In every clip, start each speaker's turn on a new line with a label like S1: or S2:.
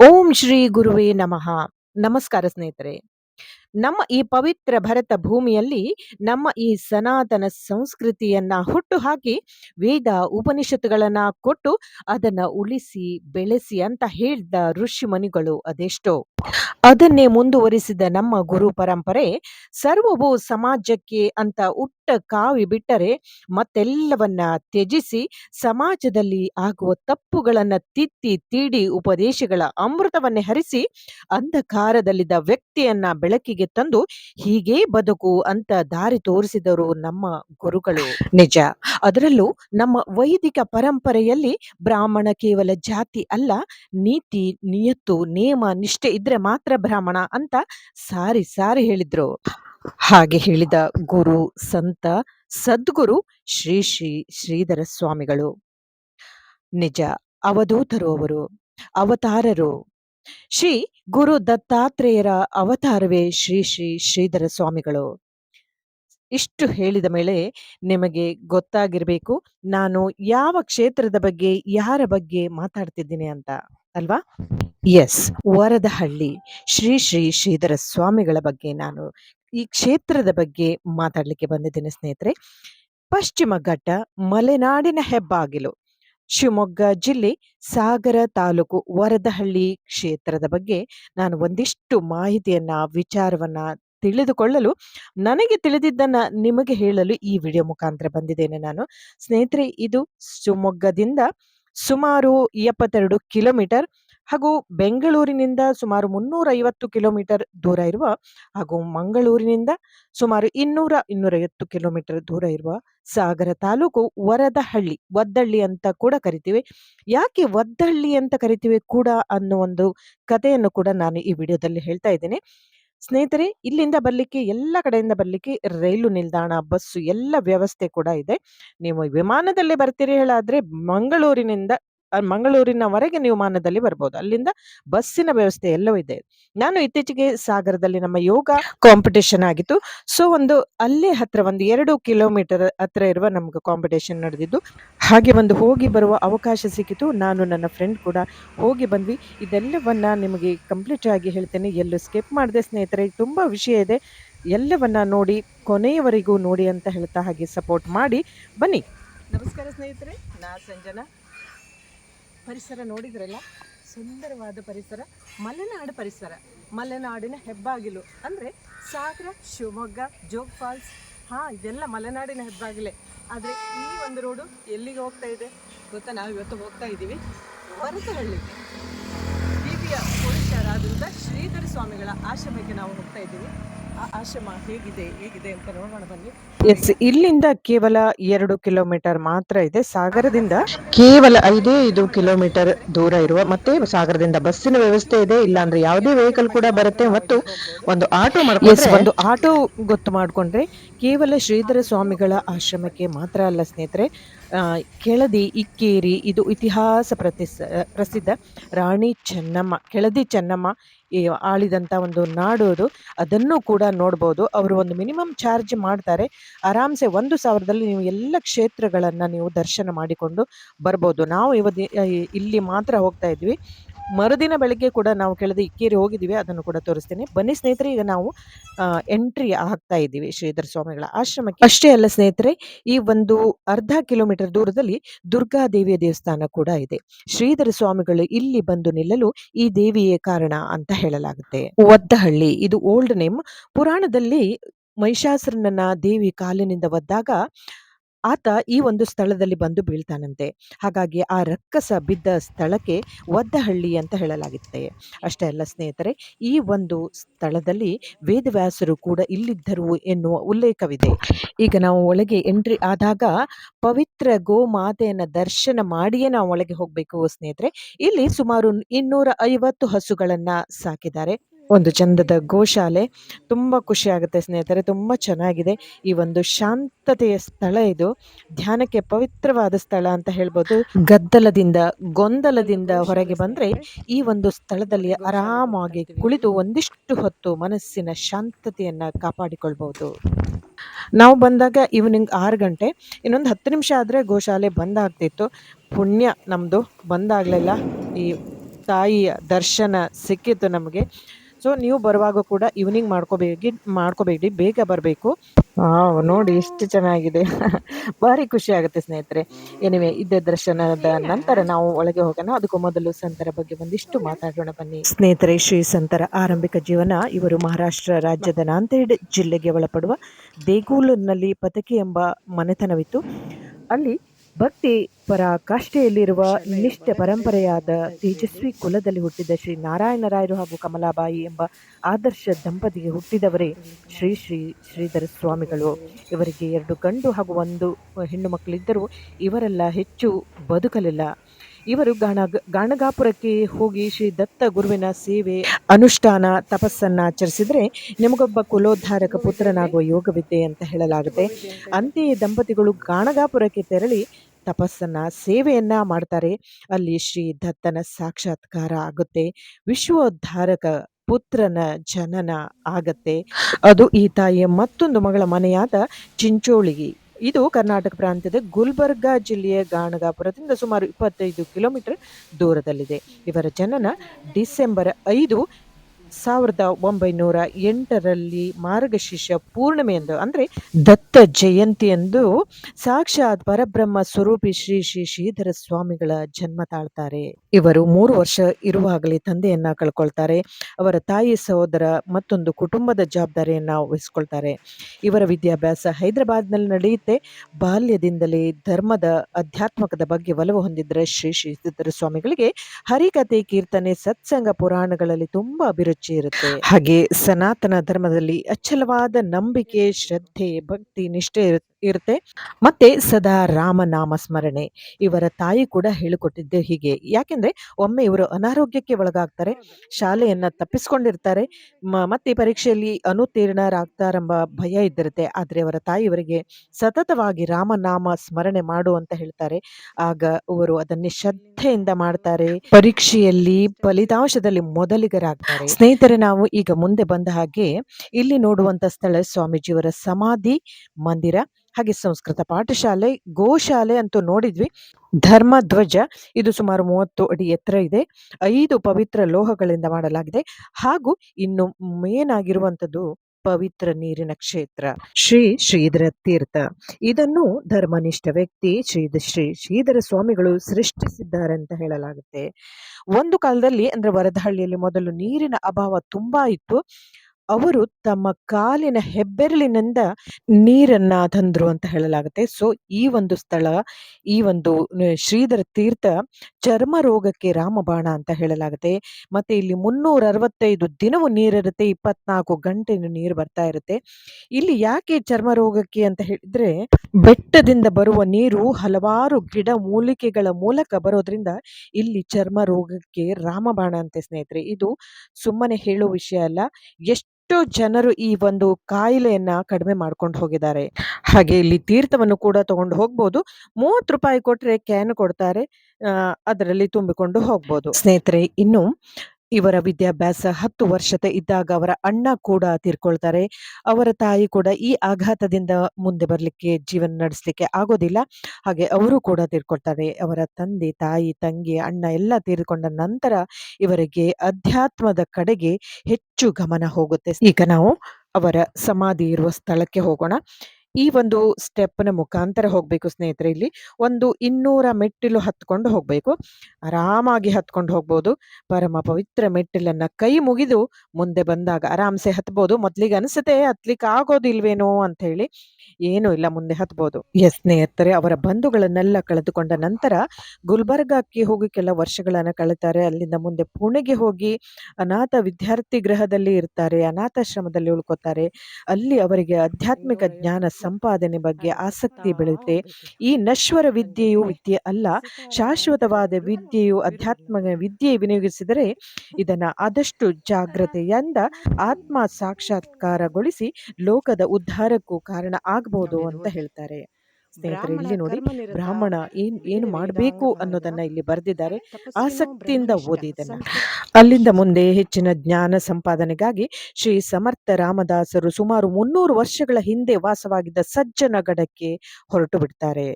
S1: ಓಂ ಶ್ರೀ ಗುರುವೇ ನಮಃ. ನಮಸ್ಕಾರ ಸ್ನೇಹಿತರೆ. ನಮ್ಮ ಈ ಪವಿತ್ರ ಭರತ ಭೂಮಿಯಲ್ಲಿ ನಮ್ಮ ಈ ಸನಾತನ ಸಂಸ್ಕೃತಿಯನ್ನ ಹುಟ್ಟು ಹಾಕಿ ವೇದ ಉಪನಿಷತ್ತುಗಳನ್ನ ಕೊಟ್ಟು ಅದನ್ನ ಉಳಿಸಿ, ಬೆಳೆಸಿ ಅಂತ ಹೇಳಿದ ಋಷಿ ಮುನಿಗಳು ಅದೆಷ್ಟೋ. ಅದನ್ನೇ ಮುಂದುವರಿಸಿದ ನಮ್ಮ ಗುರು ಪರಂಪರೆ ಸರ್ವವು ಸಮಾಜಕ್ಕೆ ಅಂತ ಕಾವಿ ಬಿಟ್ಟರೆ ಮತ್ತೆಲ್ಲವನ್ನ ತ್ಯಜಿಸಿ ಸಮಾಜದಲ್ಲಿ ಆಗುವ ತಪ್ಪುಗಳನ್ನ ತಿತ್ತಿ ತೀಡಿ ಉಪದೇಶಗಳ ಅಮೃತವನ್ನೇ ಹರಿಸಿ ಅಂಧಕಾರದಲ್ಲಿದ್ದ ವ್ಯಕ್ತಿಯನ್ನ ಬೆಳಕಿಗೆ ತಂದು ಹೀಗೇ ಬದುಕು ಅಂತ ದಾರಿ ತೋರಿಸಿದರು ನಮ್ಮ ಗುರುಗಳು. ನಿಜ. ಅದರಲ್ಲೂ ನಮ್ಮ ವೈದಿಕ ಪರಂಪರೆಯಲ್ಲಿ ಬ್ರಾಹ್ಮಣ ಕೇವಲ ಜಾತಿ ಅಲ್ಲ ನೀತಿ ನಿಯತ್ತು ನೇಮ ನಿಷ್ಠೆ ಇದ್ರೆ ಮಾತ್ರ ಬ್ರಾಹ್ಮಣ ಅಂತ ಸಾರಿ ಸಾರಿ ಹೇಳಿದ್ರು. ಹಾಗೆ ಹೇಳಿದ ಗುರು ಸಂತ ಸದ್ಗುರು ಶ್ರೀ ಶ್ರೀ ಶ್ರೀಧರ ಸ್ವಾಮಿಗಳು. ನಿಜ ಅವಧೂತರು ಅವರು ಅವತಾರರು. ಶ್ರೀ ಗುರು ದತ್ತಾತ್ರೇಯರ ಅವತಾರವೇ ಶ್ರೀ ಶ್ರೀ ಶ್ರೀಧರ ಸ್ವಾಮಿಗಳು. ಇಷ್ಟು ಹೇಳಿದ ಮೇಲೆ ನಿಮಗೆ ಗೊತ್ತಾಗಿರಬೇಕು ನಾನು ಯಾವ ಕ್ಷೇತ್ರದ ಬಗ್ಗೆ ಯಾರ ಬಗ್ಗೆ ಮಾತಾಡ್ತಿದ್ದೀನಿ ಅಂತ ಅಲ್ವಾ? ಎಸ್ ವರದಹಳ್ಳಿ ಶ್ರೀ ಶ್ರೀ ಶ್ರೀಧರ ಸ್ವಾಮಿಗಳ ಬಗ್ಗೆ ನಾನು ಈ ಕ್ಷೇತ್ರದ ಬಗ್ಗೆ ಮಾತಾಡ್ಲಿಕ್ಕೆ ಬಂದಿದ್ದೇನೆ ಸ್ನೇಹಿತರೆ. ಪಶ್ಚಿಮ ಘಟ್ಟ ಮಲೆನಾಡಿನ ಹೆಬ್ಬಾಗಿಲು, ಶಿವಮೊಗ್ಗ ಜಿಲ್ಲೆ ಸಾಗರ ತಾಲೂಕು ವರದಹಳ್ಳಿ ಕ್ಷೇತ್ರದ ಬಗ್ಗೆ ನಾನು ಒಂದಿಷ್ಟು ಮಾಹಿತಿಯನ್ನ, ವಿಚಾರವನ್ನ ತಿಳಿದುಕೊಳ್ಳಲು, ನನಗೆ ತಿಳಿದಿದ್ದನ್ನ ನಿಮಗೆ ಹೇಳಲು ಈ ವಿಡಿಯೋ ಮುಖಾಂತರ ಬಂದಿದ್ದೇನೆ ನಾನು. ಸ್ನೇಹಿತರೆ, ಇದು ಶಿವಮೊಗ್ಗದಿಂದ ಸುಮಾರು ಎಪ್ಪತ್ತೆರಡು ಕಿಲೋಮೀಟರ್ ಹಾಗೂ ಬೆಂಗಳೂರಿನಿಂದ ಸುಮಾರು ಮುನ್ನೂರ ಐವತ್ತು ಕಿಲೋಮೀಟರ್ ದೂರ ಇರುವ ಹಾಗೂ ಮಂಗಳೂರಿನಿಂದ ಸುಮಾರು ಇನ್ನೂರ ಇನ್ನೂರೈವತ್ತು ಕಿಲೋಮೀಟರ್ ದೂರ ಇರುವ ಸಾಗರ ತಾಲೂಕು ವರದಹಳ್ಳಿ ಒದ್ದಳ್ಳಿ ಅಂತ ಕೂಡ ಕರಿತೀವಿ. ಯಾಕೆ ಒದ್ದಳ್ಳಿ ಅಂತ ಕರಿತೀವಿ ಕೂಡ ಅನ್ನೋ ಒಂದು ಕಥೆಯನ್ನು ಕೂಡ ನಾನು ಈ ವಿಡಿಯೋದಲ್ಲಿ ಹೇಳ್ತಾ ಇದ್ದೇನೆ. ಸ್ನೇಹಿತರೆ, ಇಲ್ಲಿಂದ ಬರಲಿಕ್ಕೆ, ಎಲ್ಲ ಕಡೆಯಿಂದ ಬರಲಿಕ್ಕೆ ರೈಲು ನಿಲ್ದಾಣ, ಬಸ್ಸು, ಎಲ್ಲ ವ್ಯವಸ್ಥೆ ಕೂಡ ಇದೆ. ನೀವು ವಿಮಾನದಲ್ಲೇ ಬರ್ತೀರಿ ಹೇಳಾದ್ರೆ ಮಂಗಳೂರಿನಿಂದ ಮಂಗಳೂರಿನವರೆಗೆ ನೀವು ಮಾನದಲ್ಲಿ ಬರ್ಬೋದು. ಅಲ್ಲಿಂದ ಬಸ್ಸಿನ ವ್ಯವಸ್ಥೆ ಎಲ್ಲವೂ ಇದೆ. ನಾನು ಇತ್ತೀಚೆಗೆ ಸಾಗರದಲ್ಲಿ ನಮ್ಮ ಯೋಗ ಕಾಂಪಿಟೇಷನ್ ಆಗಿತ್ತು. ಸೊ ಒಂದು ಅಲ್ಲೇ ಹತ್ರ ಒಂದು ಎರಡು ಕಿಲೋಮೀಟರ್ ಹತ್ರ ಇರುವ ನಮ್ಗೆ ಕಾಂಪಿಟೇಷನ್ ನಡೆದಿದ್ದು. ಹಾಗೆ ಒಂದು ಹೋಗಿ ಬರುವ ಅವಕಾಶ ಸಿಕ್ಕಿತು. ನಾನು ನನ್ನ ಫ್ರೆಂಡ್ ಕೂಡ ಹೋಗಿ ಬಂದ್ವಿ. ಇದೆಲ್ಲವನ್ನ ನಿಮಗೆ ಕಂಪ್ಲೀಟ್ ಆಗಿ ಹೇಳ್ತೇನೆ. ಎಲ್ಲೂ ಸ್ಕಿಪ್ ಮಾಡಿದೆ ಸ್ನೇಹಿತರೆ, ತುಂಬ ವಿಷಯ ಇದೆ. ಎಲ್ಲವನ್ನ ನೋಡಿ, ಕೊನೆಯವರೆಗೂ ನೋಡಿ ಅಂತ ಹೇಳ್ತಾ ಹಾಗೆ ಸಪೋರ್ಟ್ ಮಾಡಿ. ಬನ್ನಿ. ನಮಸ್ಕಾರ ಸ್ನೇಹಿತರೆ. ನಾ ಸಂಜನಾ. ಪರಿಸರ ನೋಡಿದ್ರಲ್ಲ? ಸುಂದರವಾದ ಪರಿಸರ, ಮಲೆನಾಡು ಪರಿಸರ. ಮಲೆನಾಡಿನ ಹೆಬ್ಬಾಗಿಲು ಅಂದರೆ ಸಾಗರ, ಶಿವಮೊಗ್ಗ, ಜೋಗ್ ಫಾಲ್ಸ್. ಹಾಂ, ಇದೆಲ್ಲ ಮಲೆನಾಡಿನ ಹೆಬ್ಬಾಗಿಲೆ. ಆದರೆ ಈ ಒಂದು ರೋಡು ಎಲ್ಲಿಗೆ ಹೋಗ್ತಾ ಇದೆ? ಗೊತ್ತಾ? ನಾವು ಇವತ್ತು ಹೋಗ್ತಾ ಇದ್ದೀವಿ ವರದಹಳ್ಳಿಗೆ ಬೀದಿಯ ಪುರುಷರಾದಂಥ ಶ್ರೀಧರ ಸ್ವಾಮಿಗಳ ಆಶ್ರಮಕ್ಕೆ ನಾವು ಹೋಗ್ತಾ ಇದ್ದೀವಿ. ಆಶ್ರಮ ಹೇಗಿದೆ ಹೇಗಿದೆ ಅಂತ ನೋಡೋಣ ಬನ್ನಿ. ಎಸ್ ಇಲ್ಲಿಂದ ಕೇವಲ ಎರಡು ಕಿಲೋಮೀಟರ್ ಮಾತ್ರ ಇದೆ. ಸಾಗರದಿಂದ ಕೇವಲ ಐದೇ ಐದು ಕಿಲೋಮೀಟರ್ ದೂರ ಇರುವ ಮತ್ತೆ ಸಾಗರದಿಂದ ಬಸ್ಸಿನ ವ್ಯವಸ್ಥೆ ಇದೆ. ಇಲ್ಲ ಅಂದ್ರೆ ಯಾವುದೇ ವೆಹಿಕಲ್ ಕೂಡ ಬರುತ್ತೆ. ಮತ್ತು ಒಂದು ಆಟೋ ಎಸ್ ಒಂದು ಆಟೋ ಗೊತ್ತು ಮಾಡ್ಕೊಂಡ್ರೆ ಕೇವಲ ಶ್ರೀಧರ ಸ್ವಾಮಿಗಳ ಆಶ್ರಮಕ್ಕೆ ಮಾತ್ರ ಅಲ್ಲ ಸ್ನೇಹಿತರೆ. ಕೆಳದಿ ಇಕ್ಕೇರಿ, ಇದು ಇತಿಹಾಸ ಪ್ರತಿಸ್, ಪ್ರಸಿದ್ಧ ರಾಣಿ ಚೆನ್ನಮ್ಮ, ಕೆಳದಿ ಚೆನ್ನಮ್ಮ ಆಳಿದಂಥ ಒಂದು ನಾಡು ಅದು. ಅದನ್ನು ಕೂಡ ನೋಡ್ಬೋದು. ಅವರು ಒಂದು ಮಿನಿಮಮ್ ಚಾರ್ಜ್ ಮಾಡ್ತಾರೆ. ಆರಾಮ್ಸೆ ಒಂದು ಸಾವಿರದಲ್ಲಿ ನೀವು ಎಲ್ಲ ಕ್ಷೇತ್ರಗಳನ್ನು ನೀವು ದರ್ಶನ ಮಾಡಿಕೊಂಡು ಬರ್ಬೋದು. ನಾವು ಇವತ್ತು ಇಲ್ಲಿ ಮಾತ್ರ ಹೋಗ್ತಾ ಇದ್ವಿ. ಮರುದಿನ ಬೆಳಗ್ಗೆ ಕೂಡ ನಾವು ಕೆಳದಿ ಇಕ್ಕೇರಿ ಹೋಗಿದ್ದೀವಿ, ಅದನ್ನು ಕೂಡ ತೋರಿಸ್ತೀನಿ. ಬನ್ನಿ ಸ್ನೇಹಿತರೆ, ಈಗ ನಾವು ಎಂಟ್ರಿ ಆಗ್ತಾ ಇದ್ದೀವಿ ಶ್ರೀಧರ ಸ್ವಾಮಿಗಳ ಆಶ್ರಮಕ್ಕೆ. ಅಷ್ಟೇ ಅಲ್ಲ ಸ್ನೇಹಿತರೆ, ಈ ಒಂದು ಅರ್ಧ ಕಿಲೋಮೀಟರ್ ದೂರದಲ್ಲಿ ದುರ್ಗಾದೇವಿಯ ದೇವಸ್ಥಾನ ಕೂಡ ಇದೆ. ಶ್ರೀಧರ ಸ್ವಾಮಿಗಳು ಇಲ್ಲಿ ಬಂದು ನಿಲ್ಲಲು ಈ ದೇವಿಯೇ ಕಾರಣ ಅಂತ ಹೇಳಲಾಗುತ್ತೆ. ಒದ್ದಹಳ್ಳಿ, ಇದು ಓಲ್ಡ್ ನೇಮ್. ಪುರಾಣದಲ್ಲಿ ಮಹಿಷಾಸುರನನ್ನ ದೇವಿ ಕಾಲಿನಿಂದ ಒದ್ದಾಗ ಆತ ಈ ಒಂದು ಸ್ಥಳದಲ್ಲಿ ಬಂದು ಬೀಳ್ತಾನಂತೆ. ಹಾಗಾಗಿ ಆ ರಕ್ಕಸ ಬಿದ್ದ ಸ್ಥಳಕ್ಕೆ ಒದ್ದಹಳ್ಳಿ ಅಂತ ಹೇಳಲಾಗುತ್ತೆ. ಅಷ್ಟೇ ಅಲ್ಲ ಸ್ನೇಹಿತರೆ, ಈ ಒಂದು ಸ್ಥಳದಲ್ಲಿ ವೇದವ್ಯಾಸರು ಕೂಡ ಇಲ್ಲಿದ್ದರು ಎನ್ನುವ ಉಲ್ಲೇಖವಿದೆ. ಈಗ ನಾವು ಒಳಗೆ ಎಂಟ್ರಿ ಆದಾಗ ಪವಿತ್ರ ಗೋಮಾತೆಯನ್ನ ದರ್ಶನ ಮಾಡಿಯೇ ನಾವು ಒಳಗೆ ಹೋಗ್ಬೇಕು ಸ್ನೇಹಿತರೆ. ಇಲ್ಲಿ ಸುಮಾರು ಇನ್ನೂರ ಐವತ್ತು ಹಸುಗಳನ್ನ ಸಾಕಿದ್ದಾರೆ. ಒಂದು ಚಂದದ ಗೋಶಾಲೆ. ತುಂಬ ಖುಷಿ ಆಗುತ್ತೆ ಸ್ನೇಹಿತರೆ, ತುಂಬ ಚೆನ್ನಾಗಿದೆ. ಈ ಒಂದು ಶಾಂತತೆಯ ಸ್ಥಳ ಇದು. ಧ್ಯಾನಕ್ಕೆ ಪವಿತ್ರವಾದ ಸ್ಥಳ ಅಂತ ಹೇಳ್ಬೋದು. ಗದ್ದಲದಿಂದ, ಗೊಂದಲದಿಂದ ಹೊರಗೆ ಬಂದ್ರೆ ಈ ಒಂದು ಸ್ಥಳದಲ್ಲಿ ಆರಾಮಾಗಿ ಕುಳಿತು ಒಂದಿಷ್ಟು ಹೊತ್ತು ಮನಸ್ಸಿನ ಶಾಂತತೆಯನ್ನ ಕಾಪಾಡಿಕೊಳ್ಬಹುದು ನಾವು ಬಂದಾಗ ಈವ್ನಿಂಗ್ ಆರು ಗಂಟೆ, ಇನ್ನೊಂದು ಹತ್ತು ನಿಮಿಷ ಆದರೆ ಗೋಶಾಲೆ ಬಂದಾಗ್ತಿತ್ತು ಪುಣ್ಯ ನಮ್ಮದು ಬಂದಾಗಲಿಲ್ಲ ಈ ತಾಯಿಯ ದರ್ಶನ ಸಿಕ್ಕಿತ್ತು ನಮಗೆ. ಸೊ ನೀವು ಬರುವಾಗ ಕೂಡ ಈವ್ನಿಂಗ್ ಮಾಡ್ಕೋಬೇಡಿ ಮಾಡ್ಕೋಬೇಡಿ ಬೇಗ ಬರಬೇಕು. ನೋಡಿ ಎಷ್ಟು ಚೆನ್ನಾಗಿದೆ. ಭಾರಿ ಖುಷಿ ಆಗುತ್ತೆ ಸ್ನೇಹಿತರೆ. ಎನಿವೆ ಇದ್ದ ದರ್ಶನದ ನಂತರ ನಾವು ಒಳಗೆ ಹೋಗೋಣ. ಅದಕ್ಕೂ ಮೊದಲು ಸಂತರ ಬಗ್ಗೆ ಒಂದಿಷ್ಟು ಮಾತಾಡೋಣ ಬನ್ನಿ. ಸ್ನೇಹಿತರೆ ಶ್ರೀ ಸಂತರ ಆರಂಭಿಕ ಜೀವನ ಇವರು ಮಹಾರಾಷ್ಟ್ರ ರಾಜ್ಯದ ನಾಂದೇಡ್ ಜಿಲ್ಲೆಗೆ ಒಳಪಡುವ ದೇಗೂಲಿನಲ್ಲಿ ಪತಕಿ ಎಂಬ ಮನೆತನವಿತ್ತು. ಅಲ್ಲಿ ಭಕ್ತಿ ಪರಾಕಾಷ್ಠೆಯಲ್ಲಿರುವ ನಿಷ್ಠ ಪರಂಪರೆಯಾದ ತೇಜಸ್ವಿ ಕುಲದಲ್ಲಿ ಹುಟ್ಟಿದ ಶ್ರೀ ನಾರಾಯಣರಾಯರು ಹಾಗೂ ಕಮಲಾಬಾಯಿ ಎಂಬ ಆದರ್ಶ ದಂಪತಿಗೆ ಹುಟ್ಟಿದವರೇ ಶ್ರೀ ಶ್ರೀ ಶ್ರೀಧರ ಸ್ವಾಮಿಗಳು. ಇವರಿಗೆ ಎರಡು ಗಂಡು ಹಾಗೂ ಒಂದು ಹೆಣ್ಣು ಮಕ್ಕಳಿದ್ದರೂ ಇವರೆಲ್ಲ ಹೆಚ್ಚು ಬದುಕಲಿಲ್ಲ. ಇವರು ಗಾಣ ಗಾಣಗಾಪುರಕ್ಕೆ ಹೋಗಿ ಶ್ರೀ ದತ್ತ ಗುರುವಿನ ಸೇವೆ, ಅನುಷ್ಠಾನ, ತಪಸ್ಸನ್ನು ಆಚರಿಸಿದರೆ ನಿಮಗೊಬ್ಬ ಕುಲೋದ್ಧಾರಕ ಪುತ್ರನಾಗುವ ಯೋಗವಿದೆ ಅಂತ ಹೇಳಲಾಗುತ್ತೆ. ಅಂತೆಯೇ ದಂಪತಿಗಳು ಗಾಣಗಾಪುರಕ್ಕೆ ತೆರಳಿ ತಪಸ್ಸನ್ನ, ಸೇವೆಯನ್ನು ಮಾಡ್ತಾರೆ. ಅಲ್ಲಿ ಶ್ರೀ ದತ್ತನ ಸಾಕ್ಷಾತ್ಕಾರ ಆಗುತ್ತೆ. ವಿಶ್ವೋದ್ಧಾರಕ ಪುತ್ರನ ಜನನ ಆಗತ್ತೆ. ಅದು ಈ ತಾಯಿಯ ಮತ್ತೊಂದು ಮಗಳ ಮನೆಯಾದ ಚಿಂಚೋಳಿಗಿ. ಇದು ಕರ್ನಾಟಕ ಪ್ರಾಂತ್ಯದ ಗುಲ್ಬರ್ಗಾ ಜಿಲ್ಲೆಯ ಗಾಣಗಾಪುರದಿಂದ ಸುಮಾರು ಇಪ್ಪತ್ತೈದು ಕಿಲೋಮೀಟರ್ ದೂರದಲ್ಲಿದೆ. ಇವರ ಜನನ ಡಿಸೆಂಬರ್ ಐದು ಸಾವಿರದ ಒಂಬೈನೂರ ಎಂಟರಲ್ಲಿ ಮಾರ್ಗಶಿಷ್ಯ ಪೂರ್ಣಿಮೆಯಂದು ಅಂದರೆ ದತ್ತ ಜಯಂತಿಯಂದು ಸಾಕ್ಷಾತ್ ಪರಬ್ರಹ್ಮ ಸ್ವರೂಪಿ ಶ್ರೀ ಶ್ರೀ ಶ್ರೀಧರ ಸ್ವಾಮಿಗಳ ಜನ್ಮ ತಾಳ್ತಾರೆ. ಇವರು ಮೂರು ವರ್ಷ ಇರುವಾಗಲೇ ತಂದೆಯನ್ನ ಕಳ್ಕೊಳ್ತಾರೆ. ಅವರ ತಾಯಿ ಸಹೋದರ ಮತ್ತೊಂದು ಕುಟುಂಬದ ಜವಾಬ್ದಾರಿಯನ್ನ ವಹಿಸ್ಕೊಳ್ತಾರೆ. ಇವರ ವಿದ್ಯಾಭ್ಯಾಸ ಹೈದರಾಬಾದ್ನಲ್ಲಿ ನಡೆಯುತ್ತೆ. ಬಾಲ್ಯದಿಂದಲೇ ಧರ್ಮದ ಅಧ್ಯಾತ್ಮಕದ ಬಗ್ಗೆ ಒಲವು ಹೊಂದಿದ್ರೆ ಶ್ರೀ ಶ್ರೀಧರ ಸ್ವಾಮಿಗಳಿಗೆ ಹರಿಕಥೆ, ಕೀರ್ತನೆ, ಸತ್ಸಂಗ ಪುರಾಣಗಳಲ್ಲಿ ತುಂಬಾ ಅಭಿರುಚಿ ಇರುತ್ತೆ. ಹಾಗೆ ಸನಾತನ ಧರ್ಮದಲ್ಲಿ ಅಚಲವಾದ ನಂಬಿಕೆ ಶ್ರದ್ಧೆ ಭಕ್ತಿ ನಿಷ್ಠೆ ಇರುತ್ತೆ ಮತ್ತೆ ಸದಾ ರಾಮನಾಮ ಸ್ಮರಣೆ. ಇವರ ತಾಯಿ ಕೂಡ ಹೇಳಿಕೊಟ್ಟಿದ್ದೆ ಹೀಗೆ. ಯಾಕೆಂದ್ರೆ ಒಮ್ಮೆ ಇವರು ಅನಾರೋಗ್ಯಕ್ಕೆ ಒಳಗಾಗ್ತಾರೆ, ಶಾಲೆಯನ್ನ ತಪ್ಪಿಸ್ಕೊಂಡಿರ್ತಾರೆ ಮತ್ತೆ ಪರೀಕ್ಷೆಯಲ್ಲಿ ಅನುತ್ತೀರ್ಣರಾಗ್ತಾರೆಂಬ ಭಯ ಇದ್ದಿರುತ್ತೆ. ಆದ್ರೆ ಅವರ ತಾಯಿ ಇವರಿಗೆ ಸತತವಾಗಿ ರಾಮನಾಮ ಸ್ಮರಣೆ ಮಾಡು ಅಂತ ಹೇಳ್ತಾರೆ. ಆಗ ಅವರು ಅದನ್ನೇ ಶ್ರದ್ಧೆಯಿಂದ ಮಾಡ್ತಾರೆ. ಪರೀಕ್ಷೆಯಲ್ಲಿ ಫಲಿತಾಂಶದಲ್ಲಿ ಮೊದಲಿಗರಾಗ್ತಾರೆ. ಸ್ನೇಹಿತರೆ, ನಾವು ಈಗ ಮುಂದೆ ಬಂದ ಹಾಗೆ ಇಲ್ಲಿ ನೋಡುವಂತ ಸ್ಥಳ ಸ್ವಾಮೀಜಿಯವರ ಸಮಾಧಿ ಮಂದಿರ. ಹಾಗೆ ಸಂಸ್ಕೃತ ಪಾಠಶಾಲೆ, ಗೋಶಾಲೆ ಅಂತೂ ನೋಡಿದ್ವಿ. ಧರ್ಮ ಧ್ವಜ ಇದು ಸುಮಾರು ಮೂವತ್ತು ಅಡಿ ಎತ್ತರ ಇದೆ. ಐದು ಪವಿತ್ರ ಲೋಹಗಳಿಂದ ಮಾಡಲಾಗಿದೆ. ಹಾಗೂ ಇನ್ನು ಮೇನ್ ಆಗಿರುವಂತದ್ದು ಪವಿತ್ರ ನೀರಿನ ಕ್ಷೇತ್ರ, ಶ್ರೀ ಶ್ರೀಧರ ತೀರ್ಥ. ಇದನ್ನು ಧರ್ಮನಿಷ್ಠ ವ್ಯಕ್ತಿ ಶ್ರೀ ಶ್ರೀ ಶ್ರೀಧರ ಸ್ವಾಮಿಗಳು ಸೃಷ್ಟಿಸಿದ್ದಾರೆ ಅಂತ ಹೇಳಲಾಗುತ್ತೆ. ಒಂದು ಕಾಲದಲ್ಲಿ ಅಂದ್ರೆ ವರದಹಳ್ಳಿಯಲ್ಲಿ ಮೊದಲು ನೀರಿನ ಅಭಾವ ತುಂಬಾ ಇತ್ತು. ಅವರು ತಮ್ಮ ಕಾಲಿನ ಹೆಬ್ಬೆರಳಿನಿಂದ ನೀರನ್ನ ತಂದ್ರು ಅಂತ ಹೇಳಲಾಗುತ್ತೆ. ಸೊ, ಈ ಒಂದು ಸ್ಥಳ, ಈ ಒಂದು ಶ್ರೀಧರ ತೀರ್ಥ ಚರ್ಮ ರೋಗಕ್ಕೆ ರಾಮಬಾಣ ಅಂತ ಹೇಳಲಾಗುತ್ತೆ. ಮತ್ತೆ ಇಲ್ಲಿ ಮುನ್ನೂರ ಅರವತ್ತೈದು ದಿನವೂ ನೀರಿರುತ್ತೆ, ಇಪ್ಪತ್ನಾಲ್ಕು ಗಂಟೆ ನೀರು ಬರ್ತಾ ಇರುತ್ತೆ. ಇಲ್ಲಿ ಯಾಕೆ ಚರ್ಮ ರೋಗಕ್ಕೆ ಅಂತ ಹೇಳಿದ್ರೆ, ಬೆಟ್ಟದಿಂದ ಬರುವ ನೀರು ಹಲವಾರು ಗಿಡ ಮೂಲಿಕೆಗಳ ಮೂಲಕ ಬರೋದ್ರಿಂದ ಇಲ್ಲಿ ಚರ್ಮ ರೋಗಕ್ಕೆ ರಾಮಬಾಣ ಅಂತೆ ಸ್ನೇಹಿತರೆ. ಇದು ಸುಮ್ಮನೆ ಹೇಳೋ ವಿಷಯ ಅಲ್ಲ, ಎಷ್ಟು ಎಷ್ಟೋ ಜನರು ಈ ಒಂದು ಕಾಯಿಲೆಯನ್ನ ಕಡಿಮೆ ಮಾಡ್ಕೊಂಡು ಹೋಗಿದ್ದಾರೆ. ಹಾಗೆ ಇಲ್ಲಿ ತೀರ್ಥವನ್ನು ಕೂಡ ತಗೊಂಡು ಹೋಗ್ಬೋದು. ಮೂವತ್ತು ರೂಪಾಯಿ ಕೊಟ್ರೆ ಕ್ಯಾನ್ ಕೊಡ್ತಾರೆ. ಅದರಲ್ಲಿ ತುಂಬಿಕೊಂಡು ಹೋಗ್ಬೋದು. ಸ್ನೇಹಿತರೆ, ಇನ್ನು ಇವರ ವಿದ್ಯಾಭ್ಯಾಸ ಹತ್ತು ವರ್ಷದ ಇದ್ದಾಗ ಅವರ ಅಣ್ಣ ಕೂಡ ತೀರ್ಕೊಳ್ತಾರೆ. ಅವರ ತಾಯಿ ಕೂಡ ಈ ಆಘಾತದಿಂದ ಮುಂದೆ ಬರಲಿಕ್ಕೆ ಜೀವನ ನಡೆಸಲಿಕ್ಕೆ ಆಗೋದಿಲ್ಲ. ಹಾಗೆ ಅವರು ಕೂಡ ತೀರ್ಕೊಳ್ತಾರೆ. ಅವರ ತಂದೆ, ತಾಯಿ, ತಂಗಿ, ಅಣ್ಣ ಎಲ್ಲ ತೀರ್ಕೊಂಡ ನಂತರ ಇವರಿಗೆ ಅಧ್ಯಾತ್ಮದ ಕಡೆಗೆ ಹೆಚ್ಚು ಗಮನ ಹೋಗುತ್ತೆ. ಈಗ ನಾವು ಅವರ ಸಮಾಧಿ ಇರುವ ಸ್ಥಳಕ್ಕೆ ಹೋಗೋಣ. ಈ ಒಂದು ಸ್ಟೆಪ್ನ ಮುಖಾಂತರ ಹೋಗ್ಬೇಕು ಸ್ನೇಹಿತರೆ ಇಲ್ಲಿ. ಒಂದು ಇನ್ನೂರ ಮೆಟ್ಟಿಲು ಹತ್ಕೊಂಡು ಹೋಗ್ಬೇಕು. ಆರಾಮಾಗಿ ಹತ್ಕೊಂಡು ಹೋಗ್ಬೋದು. ಪರಮ ಪವಿತ್ರ ಮೆಟ್ಟಿಲನ್ನ ಕೈ ಮುಗಿದು ಮುಂದೆ ಬಂದಾಗ ಆರಾಮ್ಸೆ ಹತ್ಬೋದು. ಮೊದ್ಲಿಗೆ ಅನ್ಸುತ್ತೆ ಹತ್ಲಿಕ್ಕೆ ಆಗೋದಿಲ್ವೇನೋ ಅಂತ ಹೇಳಿ. ಏನೂ ಇಲ್ಲ, ಮುಂದೆ ಹತ್ಬೋದು. ಎಸ್ ಸ್ನೇಹಿತರೆ, ಅವರ ಬಂಧುಗಳನ್ನೆಲ್ಲ ಕಳೆದುಕೊಂಡ ನಂತರ ಗುಲ್ಬರ್ಗಾಕ್ಕೆ ಹೋಗಿ ಕೆಲ ವರ್ಷಗಳನ್ನ ಕಳೀತಾರೆ. ಅಲ್ಲಿಂದ ಮುಂದೆ ಪುಣೆಗೆ ಹೋಗಿ ಅನಾಥ ವಿದ್ಯಾರ್ಥಿ ಗೃಹದಲ್ಲಿ ಇರ್ತಾರೆ. ಅನಾಥಾಶ್ರಮದಲ್ಲಿ ಉಳ್ಕೋತಾರೆ. ಅಲ್ಲಿ ಅವರಿಗೆ ಆಧ್ಯಾತ್ಮಿಕ ಜ್ಞಾನ ಸಂಪಾದನೆ ಬಗ್ಗೆ ಆಸಕ್ತಿ ಬೆಳೆಯುತ್ತೆ. ಈ ನಶ್ವರ ವಿದ್ಯೆಯು ವಿದ್ಯೆ ಅಲ್ಲ. ಶಾಶ್ವತವಾದ ವಿದ್ಯೆಯು ಅಧ್ಯಾತ್ಮ ವಿದ್ಯೆ ವಿನಿಯೋಗಿಸಿದರೆ ಇದನ್ನ ಆದಷ್ಟು ಜಾಗ್ರತೆಯಿಂದ ಆತ್ಮ ಸಾಕ್ಷಾತ್ಕಾರಗೊಳಿಸಿ ಲೋಕದ ಉದ್ಧಾರಕ್ಕೂ ಕಾರಣ ಆಗಬಹುದು ಅಂತ ಹೇಳ್ತಾರೆ. ಸ್ನೇಹಿತರೆ ಇಲ್ಲಿ ನೋಡಿ ಬ್ರಾಹ್ಮಣ ಏನ್ ಏನು ಮಾಡಬೇಕು ಅನ್ನೋದನ್ನ ಇಲ್ಲಿ ಬರೆದಿದ್ದಾರೆ. ಆಸಕ್ತಿಯಿಂದ ಓದಿ ಇದನ್ನ ಅಲ್ಲಿಂದ ಮುಂದೆ ಹೆಚ್ಚಿನ ಜ್ಞಾನ ಸಂಪಾದನೆಗಾಗಿ ಶ್ರೀ ಸಮರ್ಥ ರಾಮದಾಸರು ಸುಮಾರು ಮುನ್ನೂರು ವರ್ಷಗಳ ಹಿಂದೆ ವಾಸವಾಗಿದ್ದ ಸಜ್ಜನಗಡಕ್ಕೆ ಹೊರಟು ಬಿಡ್ತಾರೆ.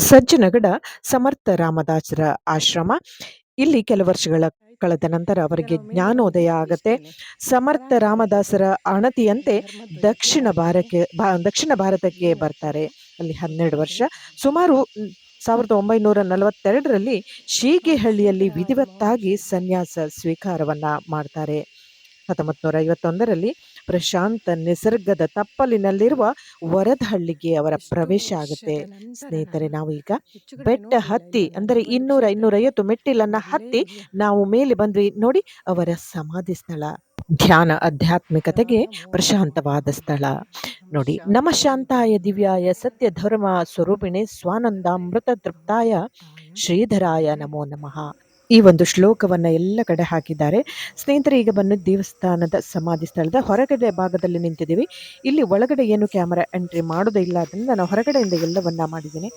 S1: ಸಜ್ಜನಗಡ ಸಮರ್ಥ ರಾಮದಾಸರ ಆಶ್ರಮ. ಇಲ್ಲಿ ಕೆಲ ವರ್ಷಗಳ ಕಳೆದ ನಂತರ ಅವರಿಗೆ ಜ್ಞಾನೋದಯ ಆಗತ್ತೆ. ಸಮರ್ಥ ರಾಮದಾಸರ ಅಣತಿಯಂತೆ ದಕ್ಷಿಣ ಭಾರತಕ್ಕೆ ದಕ್ಷಿಣ ಭಾರತಕ್ಕೆ ಬರ್ತಾರೆ. ಅಲ್ಲಿ ಹನ್ನೆರಡು ವರ್ಷ. ಸುಮಾರು ಸಾವಿರದ ಒಂಬೈನೂರ ನಲವತ್ತೆರಡರಲ್ಲಿ ಶೀಗೆಹಳ್ಳಿಯಲ್ಲಿ ವಿಧಿವತ್ತಾಗಿ ಸನ್ಯಾಸ ಸ್ವೀಕಾರವನ್ನ ಮಾಡ್ತಾರೆ. ಹತ್ತೊಂಬತ್ತು ನೂರ ಐವತ್ತೊಂದರಲ್ಲಿ ಪ್ರಶಾಂತ ನಿಸರ್ಗದ ತಪ್ಪಲಿನಲ್ಲಿರುವ ವರದಹಳ್ಳಿಗೆ ಅವರ ಪ್ರವೇಶ ಆಗುತ್ತೆ. ಸ್ನೇಹಿತರೆ ನಾವು ಈಗ ಬೆಟ್ಟ ಹತ್ತಿ ಅಂದರೆ ಇನ್ನೂರ ಇನ್ನೂರೈವತ್ತು ಮೆಟ್ಟಿಲನ್ನ ಹತ್ತಿ ನಾವು ಮೇಲೆ ಬಂದ್ವಿ. ನೋಡಿ ಅವರ ಸಮಾಧಿ ಸ್ಥಳ ಧ್ಯಾನ ಆಧ್ಯಾತ್ಮಿಕತೆಗೆ ಪ್ರಶಾಂತವಾದ ಸ್ಥಳ. ನೋಡಿ ನಮ ಶಾಂತಾಯ ದಿವ್ಯಾಯ ಸತ್ಯ ಧರ್ಮ ಸ್ವರೂಪಿಣೆ ಸ್ವಾನಂದಾಮೃತ ತೃಪ್ತಾಯ ಶ್ರೀಧರಾಯ ನಮೋ ನಮಃ. ಈ ಒಂದು ಶ್ಲೋಕವನ್ನು ಎಲ್ಲ ಕಡೆ ಹಾಕಿದ್ದಾರೆ. ಸ್ನೇಹಿತರೆ, ಈಗ ಬಂದು ದೇವಸ್ಥಾನದ ಸಮಾಧಿ ಸ್ಥಳದ ಹೊರಗಡೆ ಭಾಗದಲ್ಲಿ ನಿಂತಿದ್ದೀವಿ. ಇಲ್ಲಿ ಒಳಗಡೆ ಏನು ಕ್ಯಾಮರಾ ಎಂಟ್ರಿ ಮಾಡೋದೇ ಇಲ್ಲ ಅದರಿಂದ ನಾನು ಹೊರಗಡೆಯಿಂದ ಎಲ್ಲವನ್ನ ಮಾಡಿದ್ದೀನಿ.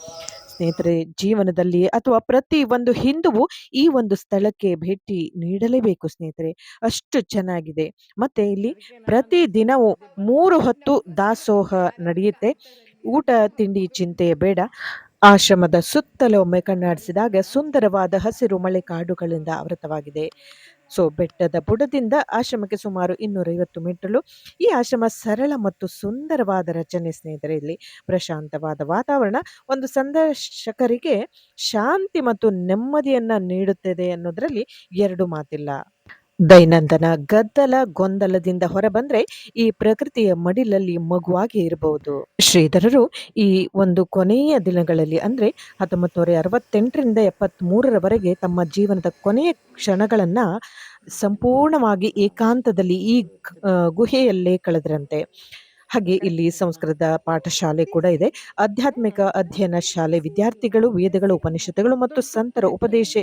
S1: ಸ್ನೇಹಿತರೆ, ಜೀವನದಲ್ಲಿ ಅಥವಾ ಪ್ರತಿ ಒಂದು ಹಿಂದುವು ಈ ಒಂದು ಸ್ಥಳಕ್ಕೆ ಭೇಟಿ ನೀಡಲೇಬೇಕು ಸ್ನೇಹಿತರೆ. ಅಷ್ಟು ಚೆನ್ನಾಗಿದೆ. ಮತ್ತೆ ಇಲ್ಲಿ ಪ್ರತಿ ದಿನವೂ ಮೂರು ಹೊತ್ತು ದಾಸೋಹ ನಡೆಯುತ್ತೆ. ಊಟ, ತಿಂಡಿ, ಚಿಂತೆ ಬೇಡ. ಆಶ್ರಮದ ಸುತ್ತಲೂ ಒಮ್ಮೆ ಕಣ್ಣಾಡಿಸಿದಾಗ ಸುಂದರವಾದ ಹಸಿರು ಮಳೆ ಕಾಡುಗಳಿಂದ ಆವೃತವಾಗಿದೆ. ಸೊ, ಬೆಟ್ಟದ ಬುಡದಿಂದ ಆಶ್ರಮಕ್ಕೆ ಸುಮಾರು ಇನ್ನೂರೈವತ್ತು ಮೀಟರ್ಲು ಈ ಆಶ್ರಮ ಸರಳ ಮತ್ತು ಸುಂದರವಾದ ರಚನೆ ಸ್ನೇಹಿತರೆ, ಇಲ್ಲಿ ಪ್ರಶಾಂತವಾದ ವಾತಾವರಣ ಒಂದು ಸಂದರ್ಶಕರಿಗೆ ಶಾಂತಿ ಮತ್ತು ನೆಮ್ಮದಿಯನ್ನು ನೀಡುತ್ತದೆ ಅನ್ನೋದರಲ್ಲಿ ಎರಡು ಮಾತಿಲ್ಲ. ದೈನಂದಿನ ಗದ್ದಲ ಗೊಂದಲದಿಂದ ಹೊರಬಂದ್ರೆ ಈ ಪ್ರಕೃತಿಯ ಮಡಿಲಲ್ಲಿ ಮಗುವಾಗಿ ಇರಬಹುದು. ಶ್ರೀಧರರು ಈ ಒಂದು ಕೊನೆಯ ದಿನಗಳಲ್ಲಿ ಅಂದ್ರೆ ಹತ್ತೊಂಬತ್ತು ನೂರ ಅರವತ್ತೆಂಟರಿಂದ ಎಪ್ಪತ್ತ್ ಮೂರರವರೆಗೆ ತಮ್ಮ ಜೀವನದ ಕೊನೆಯ ಕ್ಷಣಗಳನ್ನ ಸಂಪೂರ್ಣವಾಗಿ ಏಕಾಂತದಲ್ಲಿ ಈ ಗುಹೆಯಲ್ಲೇ ಕಳೆದ್ರಂತೆ. ಹಾಗೆ ಇಲ್ಲಿ ಸಂಸ್ಕೃತ ಪಾಠಶಾಲೆ ಕೂಡ ಇದೆ. ಆಧ್ಯಾತ್ಮಿಕ ಅಧ್ಯಯನ ಶಾಲೆ ವಿದ್ಯಾರ್ಥಿಗಳು, ವೇದಗಳು, ಉಪನಿಷತ್ತುಗಳು ಮತ್ತು ಸಂತರ ಉಪದೇಶ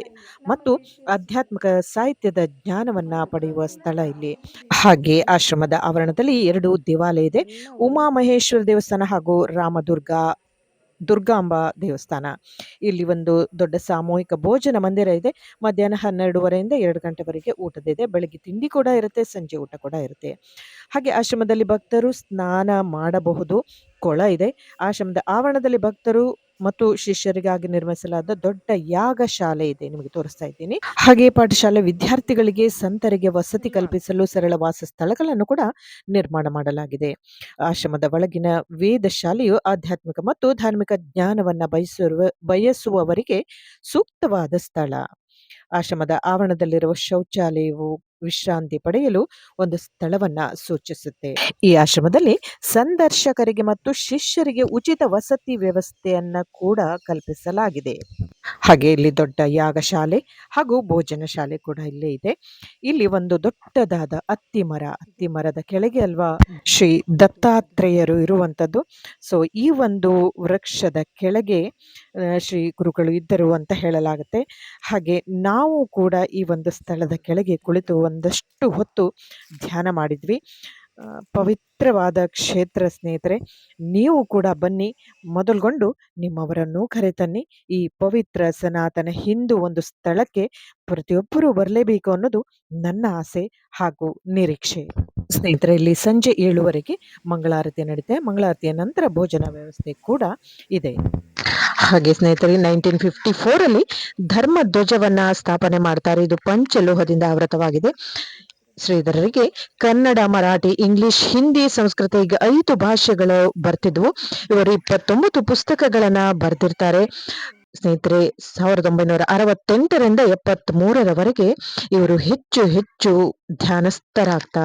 S1: ಮತ್ತು ಆಧ್ಯಾತ್ಮಿಕ ಸಾಹಿತ್ಯದ ಜ್ಞಾನವನ್ನ ಪಡೆಯುವ ಸ್ಥಳ ಇಲ್ಲಿ. ಹಾಗೆ ಆಶ್ರಮದ ಆವರಣದಲ್ಲಿ ಎರಡು ದೇವಾಲಯ ಇದೆ. ಉಮಾ ಮಹೇಶ್ವರ ದೇವಸ್ಥಾನ ಹಾಗೂ ರಾಮದುರ್ಗ ದುರ್ಗಾಂಬ ದೇವಸ್ಥಾನ. ಇಲ್ಲಿ ಒಂದು ದೊಡ್ಡ ಸಾಮೂಹಿಕ ಭೋಜನ ಮಂದಿರ ಇದೆ. ಮಧ್ಯಾಹ್ನ ಹನ್ನೆರಡುವರೆಯಿಂದ ಎರಡು ಗಂಟೆವರೆಗೆ ಊಟದಿದೆ ಬೆಳಗ್ಗೆ ತಿಂಡಿ ಕೂಡ ಇರುತ್ತೆ, ಸಂಜೆ ಊಟ ಕೂಡ ಇರುತ್ತೆ. ಹಾಗೆ ಆಶ್ರಮದಲ್ಲಿ ಭಕ್ತರು ಸ್ನಾನ ಮಾಡಬಹುದು. ಕೊಳ ಇದೆ. ಆಶ್ರಮದ ಆವರಣದಲ್ಲಿ ಭಕ್ತರು ಮತ್ತು ಶಿಷ್ಯರಿಗಾಗಿ ನಿರ್ಮಿಸಲಾದ ದೊಡ್ಡ ಯಾಗ ಶಾಲೆ ಇದೆ ನಿಮಗೆ ತೋರಿಸ್ತಾ ಇದ್ದೀನಿ. ಹಾಗೆ ಪಾಠಶಾಲೆ ವಿದ್ಯಾರ್ಥಿಗಳಿಗೆ ಸಂತರಿಗೆ ವಸತಿ ಕಲ್ಪಿಸಲು ಸರಳ ವಾಸ ಸ್ಥಳಗಳನ್ನು ಕೂಡ ನಿರ್ಮಾಣ ಮಾಡಲಾಗಿದೆ. ಆಶ್ರಮದ ಒಳಗಿನ ವೇದ ಶಾಲೆಯು ಆಧ್ಯಾತ್ಮಿಕ ಮತ್ತು ಧಾರ್ಮಿಕ ಜ್ಞಾನವನ್ನ ಬಯಸುವ ಬಯಸುವವರಿಗೆ ಸೂಕ್ತವಾದ ಸ್ಥಳ. ಆಶ್ರಮದ ಆವರಣದಲ್ಲಿರುವ ಶೌಚಾಲಯವು ವಿಶ್ರಾಂತಿ ಪಡೆಯಲು ಒಂದು ಸ್ಥಳವನ್ನ ಸೂಚಿಸುತ್ತೆ. ಈ ಆಶ್ರಮದಲ್ಲಿ ಸಂದರ್ಶಕರಿಗೆ ಮತ್ತು ಶಿಷ್ಯರಿಗೆ ಉಚಿತ ವಸತಿ ವ್ಯವಸ್ಥೆಯನ್ನ ಕೂಡ ಕಲ್ಪಿಸಲಾಗಿದೆ. ಹಾಗೆ ಇಲ್ಲಿ ದೊಡ್ಡ ಯಾಗಶಾಲೆ ಹಾಗೂ ಭೋಜನ ಶಾಲೆ ಕೂಡ ಇಲ್ಲೇ ಇದೆ. ಇಲ್ಲಿ ಒಂದು ದೊಡ್ಡದಾದ ಅತ್ತಿ ಮರ ಅತ್ತಿ ಮರದ ಕೆಳಗೆ ಅಲ್ವಾ ಶ್ರೀ ದತ್ತಾತ್ರೇಯರು ಇರುವಂತದ್ದು ಸೊ ಈ ಒಂದು ವೃಕ್ಷದ ಕೆಳಗೆ ಶ್ರೀ ಗುರುಗಳು ಇದ್ದರು ಅಂತ ಹೇಳಲಾಗುತ್ತೆ. ಹಾಗೆ ನಾವು ಕೂಡ ಈ ಒಂದು ಸ್ಥಳದ ಕೆಳಗೆ ಕುಳಿತು ಒಂದಷ್ಟು ಹೊತ್ತು ಧ್ಯಾನ ಮಾಡಿದ್ವಿ. ಪವಿತ್ರವಾದ ಕ್ಷೇತ್ರ ಸ್ನೇಹಿತರೆ, ನೀವು ಕೂಡ ಬನ್ನಿ, ಮೊದಲುಗೊಂಡು ನಿಮ್ಮವರನ್ನು ಕರೆತನ್ನಿ. ಈ ಪವಿತ್ರ ಸನಾತನ ಹಿಂದೂ ಒಂದು ಸ್ಥಳಕ್ಕೆ ಪ್ರತಿಯೊಬ್ಬರೂ ಬರಲೇಬೇಕು ಅನ್ನೋದು ನನ್ನ ಆಸೆ ಹಾಗೂ ನಿರೀಕ್ಷೆ. ಸ್ನೇಹಿತರೆ, ಇಲ್ಲಿ ಸಂಜೆ ಏಳುವರೆಗೆ ಮಂಗಳಾರತಿ ನಡೀತೆ. ಮಂಗಳಾರತಿಯ ನಂತರ ಭೋಜನ ವ್ಯವಸ್ಥೆ ಕೂಡ ಇದೆ. ಹಾಗೆ ಸ್ನೇಹಿತರೆ ನೈನ್ಟೀನ್ ಫಿಫ್ಟಿ ಫೋರ್ ಅಲ್ಲಿ ಧರ್ಮ ಧ್ವಜವನ್ನ ಸ್ಥಾಪನೆ ಮಾಡ್ತಾರೆ ಇದು ಪಂಚಲೋಹದಿಂದ ಆವೃತವಾಗಿದೆ. ಶ್ರೀಧರರಿಗೆ ಕನ್ನಡ, ಮರಾಠಿ, ಇಂಗ್ಲಿಷ್, ಹಿಂದಿ, ಸಂಸ್ಕೃತ ಈಗ ಐದು ಭಾಷೆಗಳು ಬರ್ತಿದ್ವು. ಇವರು ಇಪ್ಪತ್ತೊಂಬತ್ತು ಪುಸ್ತಕಗಳನ್ನ ಬರೆದಿರ್ತಾರೆ. ಸ್ನೇಹಿತರೆ, ಸಾವಿರದ ಒಂಬೈನೂರ ಅರವತ್ತೆಂಟರಿಂದ ಎಪ್ಪತ್ತ್ ಮೂರರವರೆಗೆ ಇವರು ಹೆಚ್ಚು ಹೆಚ್ಚು ಧ್ಯಾನಸ್ಥರಾಗ್ತಾ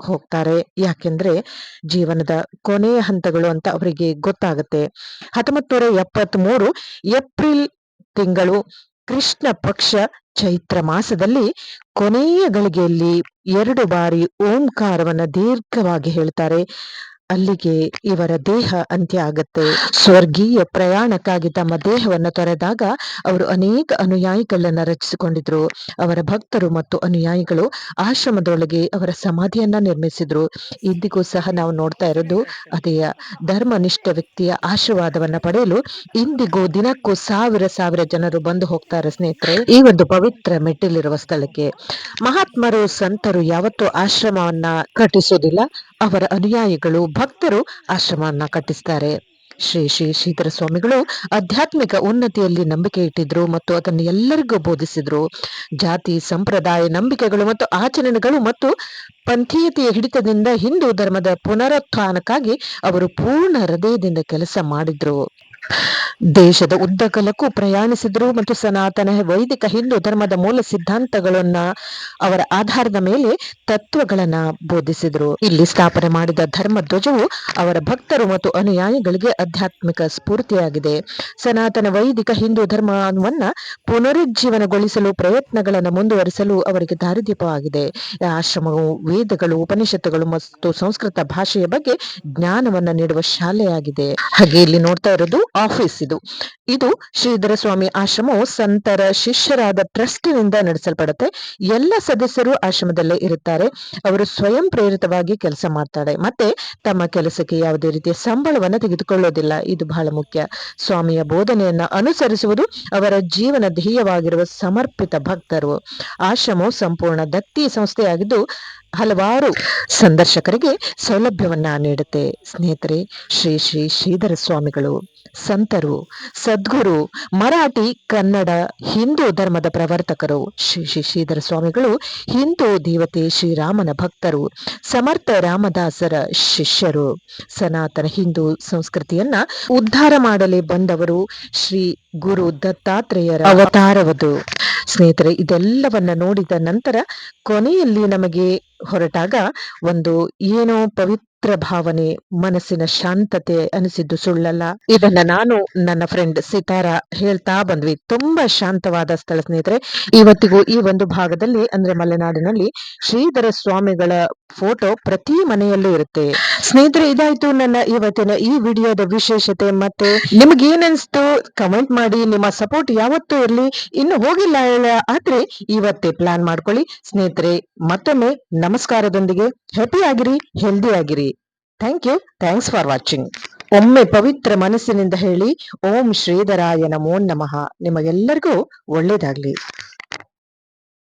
S1: ಹೋಗ್ತಾರೆ. ಯಾಕೆಂದ್ರೆ ಜೀವನದ ಕೊನೆಯ ಹಂತಗಳು ಅಂತ ಅವರಿಗೆ ಗೊತ್ತಾಗುತ್ತೆ. ಹತ್ತೊಂಬತ್ತು ನೂರ ಎಪ್ಪತ್ತ್ ಮೂರು ಏಪ್ರಿಲ್ ತಿಂಗಳು ಕೃಷ್ಣ ಪಕ್ಷ ಚೈತ್ರ ಮಾಸದಲ್ಲಿ ಕೊನೆಯ ಗಳಿಗೆಯಲ್ಲಿ ಎರಡು ಬಾರಿ ಓಂಕಾರವನ್ನ ದೀರ್ಘವಾಗಿ ಹೇಳ್ತಾರೆ. ಅಲ್ಲಿಗೆ ಇವರ ದೇಹ ಅಂತ್ಯ ಆಗುತ್ತೆ. ಸ್ವರ್ಗೀಯ ಪ್ರಯಾಣಕ್ಕಾಗಿ ತಮ್ಮ ದೇಹವನ್ನು ತೊರೆದಾಗ ಅವರು ಅನೇಕ ಅನುಯಾಯಿಗಳನ್ನ ರಚಿಸಿಕೊಂಡಿದ್ರು. ಅವರ ಭಕ್ತರು ಮತ್ತು ಅನುಯಾಯಿಗಳು ಆಶ್ರಮದೊಳಗೆ ಅವರ ಸಮಾಧಿಯನ್ನ ನಿರ್ಮಿಸಿದ್ರು. ಇಂದಿಗೂ ಸಹ ನಾವು ನೋಡ್ತಾ ಇರೋದು ಅದೇ ಧರ್ಮನಿಷ್ಠ ವ್ಯಕ್ತಿಯ ಆಶೀರ್ವಾದವನ್ನ ಪಡೆಯಲು ಇಂದಿಗೂ ದಿನಕ್ಕೂ ಸಾವಿರ ಸಾವಿರ ಜನರು ಬಂದು ಹೋಗ್ತಾರೆ ಸ್ನೇಹಿತರೆ, ಈ ಒಂದು ಪವಿತ್ರ ಮೆಟ್ಟಿಲಿರುವ ಸ್ಥಳಕ್ಕೆ ಮಹಾತ್ಮರು, ಸಂತರು ಯಾವತ್ತೂ ಆಶ್ರಮವನ್ನ ಕಟ್ಟಿಸೋದಿಲ್ಲ. ಅವರ ಅನುಯಾಯಿಗಳು ಭಕ್ತರು ಆಶ್ರಮವನ್ನ ಕಟ್ಟಿಸ್ತಾರೆ. ಶ್ರೀ ಶ್ರೀ ಶ್ರೀಧರ ಸ್ವಾಮಿಗಳು ಆಧ್ಯಾತ್ಮಿಕ ಉನ್ನತಿಯಲ್ಲಿ ನಂಬಿಕೆ ಇಟ್ಟಿದ್ರು ಮತ್ತು ಅದನ್ನು ಎಲ್ಲರಿಗೂ ಬೋಧಿಸಿದ್ರು. ಜಾತಿ, ಸಂಪ್ರದಾಯ, ನಂಬಿಕೆಗಳು ಮತ್ತು ಆಚರಣೆಗಳು ಮತ್ತು ಪಂಥೀಯತೆಯ ಹಿಡಿತದಿಂದ ಹಿಂದೂ ಧರ್ಮದ ಪುನರುತ್ಥಾನಕ್ಕಾಗಿ ಅವರು ಪೂರ್ಣ ಹೃದಯದಿಂದ ಕೆಲಸ ಮಾಡಿದ್ರು. ದೇಶದ ಉದ್ದಗಲಕ್ಕೂ ಪ್ರಯಾಣಿಸಿದ್ರು ಮತ್ತು ಸನಾತನ ವೈದಿಕ ಹಿಂದೂ ಧರ್ಮದ ಮೂಲ ಸಿದ್ಧಾಂತಗಳನ್ನ ಅವರ ಆಧಾರದ ಮೇಲೆ ತತ್ವಗಳನ್ನ ಬೋಧಿಸಿದ್ರು. ಇಲ್ಲಿ ಸ್ಥಾಪನೆ ಮಾಡಿದ ಧರ್ಮ ಧ್ವಜವು ಅವರ ಭಕ್ತರು ಮತ್ತು ಅನುಯಾಯಿಗಳಿಗೆ ಆಧ್ಯಾತ್ಮಿಕ ಸ್ಫೂರ್ತಿಯಾಗಿದೆ. ಸನಾತನ ವೈದಿಕ ಹಿಂದೂ ಧರ್ಮವನ್ನ ಪುನರುಜ್ಜೀವನಗೊಳಿಸಲು ಪ್ರಯತ್ನಗಳನ್ನು ಮುಂದುವರಿಸಲು ಅವರಿಗೆ ದಾರಿದೀಪವಾಗಿದೆ ಆಶ್ರಮವು ವೇದಗಳು, ಉಪನಿಷತ್ತುಗಳು ಮತ್ತು ಸಂಸ್ಕೃತ ಭಾಷೆಯ ಬಗ್ಗೆ ಜ್ಞಾನವನ್ನ ನೀಡುವ ಶಾಲೆಯಾಗಿದೆ. ಹಾಗೆ ಇಲ್ಲಿ ನೋಡ್ತಾ ಇರೋದು ಆಫೀಸ್ ಇದು ಇದು ಶ್ರೀಧರ ಸ್ವಾಮಿ ಆಶ್ರಮವು ಸಂತರ ಶಿಷ್ಯರಾದ ಟ್ರಸ್ಟಿನಿಂದ ನಡೆಸಲ್ಪಡುತ್ತೆ. ಎಲ್ಲ ಸದಸ್ಯರು ಆಶ್ರಮದಲ್ಲೇ ಇರುತ್ತಾರೆ. ಅವರು ಸ್ವಯಂ ಪ್ರೇರಿತವಾಗಿ ಕೆಲಸ ಮಾಡ್ತಾರೆ. ಮತ್ತೆ ತಮ್ಮ ಕೆಲಸಕ್ಕೆ ಯಾವುದೇ ರೀತಿಯ ಸಂಬಳವನ್ನು ತೆಗೆದುಕೊಳ್ಳೋದಿಲ್ಲ. ಇದು ಬಹಳ ಮುಖ್ಯ. ಸ್ವಾಮಿಯ ಬೋಧನೆಯನ್ನ ಅನುಸರಿಸುವುದು ಅವರ ಜೀವನ ಧ್ಯೇಯವಾಗಿರುವ ಸಮರ್ಪಿತ ಭಕ್ತರು. ಆಶ್ರಮವು ಸಂಪೂರ್ಣ ದತ್ತಿ ಸಂಸ್ಥೆಯಾಗಿದ್ದು ಹಲವಾರು ಸಂದರ್ಶಕರಿಗೆ ಸೌಲಭ್ಯವನ್ನ ನೀಡುತ್ತೆ. ಸ್ನೇಹಿತರೆ, ಶ್ರೀ ಶ್ರೀ ಶ್ರೀಧರ ಸ್ವಾಮಿಗಳು, ಸಂತರು, ಸದ್ಗುರು, ಮರಾಠಿ, ಕನ್ನಡ, ಹಿಂದೂ ಧರ್ಮದ ಪ್ರವರ್ತಕರು, ಶ್ರೀ ಶ್ರೀ ಶ್ರೀಧರ ಸ್ವಾಮಿಗಳು, ಹಿಂದೂ ದೇವತೆ ಶ್ರೀರಾಮನ ಭಕ್ತರು, ಸಮರ್ಥ ರಾಮದಾಸರ ಶಿಷ್ಯರು, ಸನಾತನ ಹಿಂದೂ ಸಂಸ್ಕೃತಿಯನ್ನ ಉದ್ಧಾರ ಮಾಡಲೇ ಬಂದವರು ಶ್ರೀ ಗುರು ದತ್ತಾತ್ರೇಯರ ಅವತಾರವದು. ಸ್ನೇಹಿತರೆ ಇದೆಲ್ಲವನ್ನ ನೋಡಿದ ನಂತರ ಕೊನೆಯಲ್ಲಿ ನಮಗೆ ಹೊರಟಾಗ ಒಂದು ಏನೋ ಪವಿತ್ರ ಭಾವನೆ ಮನಸ್ಸಿನ ಶಾಂತತೆ ಅನಿಸಿದ್ದು ಸುಳ್ಳಲ್ಲ. ಇದನ್ನ ನಾನು ನನ್ನ ಫ್ರೆಂಡ್ ಸಿತಾರ ಹೇಳ್ತಾ ಬಂದ್ವಿ. ತುಂಬಾ ಶಾಂತವಾದ ಸ್ಥಳ ಸ್ನೇಹಿತರೆ, ಇವತ್ತಿಗೂ ಈ ಒಂದು ಭಾಗದಲ್ಲಿ, ಅಂದ್ರೆ ಮಲೆನಾಡಿನಲ್ಲಿ, ಶ್ರೀಧರ ಸ್ವಾಮಿಗಳ ಫೋಟೋ ಪ್ರತಿ ಮನೆಯಲ್ಲೂ ಇರುತ್ತೆ. ಸ್ನೇಹಿತರೆ, ಇದಾಯ್ತು ನನ್ನ ಇವತ್ತಿನ ಈ ವಿಡಿಯೋದ ವಿಶೇಷತೆ. ಮತ್ತೆ ನಿಮ್ಗೆ ಏನನ್ಸ್ತು ಕಮೆಂಟ್ ಮಾಡಿ, ನಿಮ್ಮ ಸಪೋರ್ಟ್ ಯಾವತ್ತೂ ಇರ್ಲಿ. ಇನ್ನು ಹೋಗಿಲ್ಲ ಹೇಳ, ಆದ್ರೆ ಇವತ್ತೇ ಪ್ಲಾನ್ ಮಾಡ್ಕೊಳ್ಳಿ. ಸ್ನೇಹಿತರೆ, ಮತ್ತೊಮ್ಮೆ ನಮಸ್ಕಾರದೊಂದಿಗೆ ಹ್ಯಾಪಿ ಆಗಿರಿ ಹೆಲ್ದಿ ಆಗಿರಿ. Thank you thanks for watching ಒಮ್ಮೆ ಪವಿತ್ರ ಮನಸ್ಸಿನಿಂದ ಹೇಳಿ, ಓಂ ಶ್ರೀಧರಾಯ ನಮೋ ನಮಃ. ನಿಮಗೆಲ್ಲರಿಗೂ ಒಳ್ಳೇದಾಗ್ಲಿ.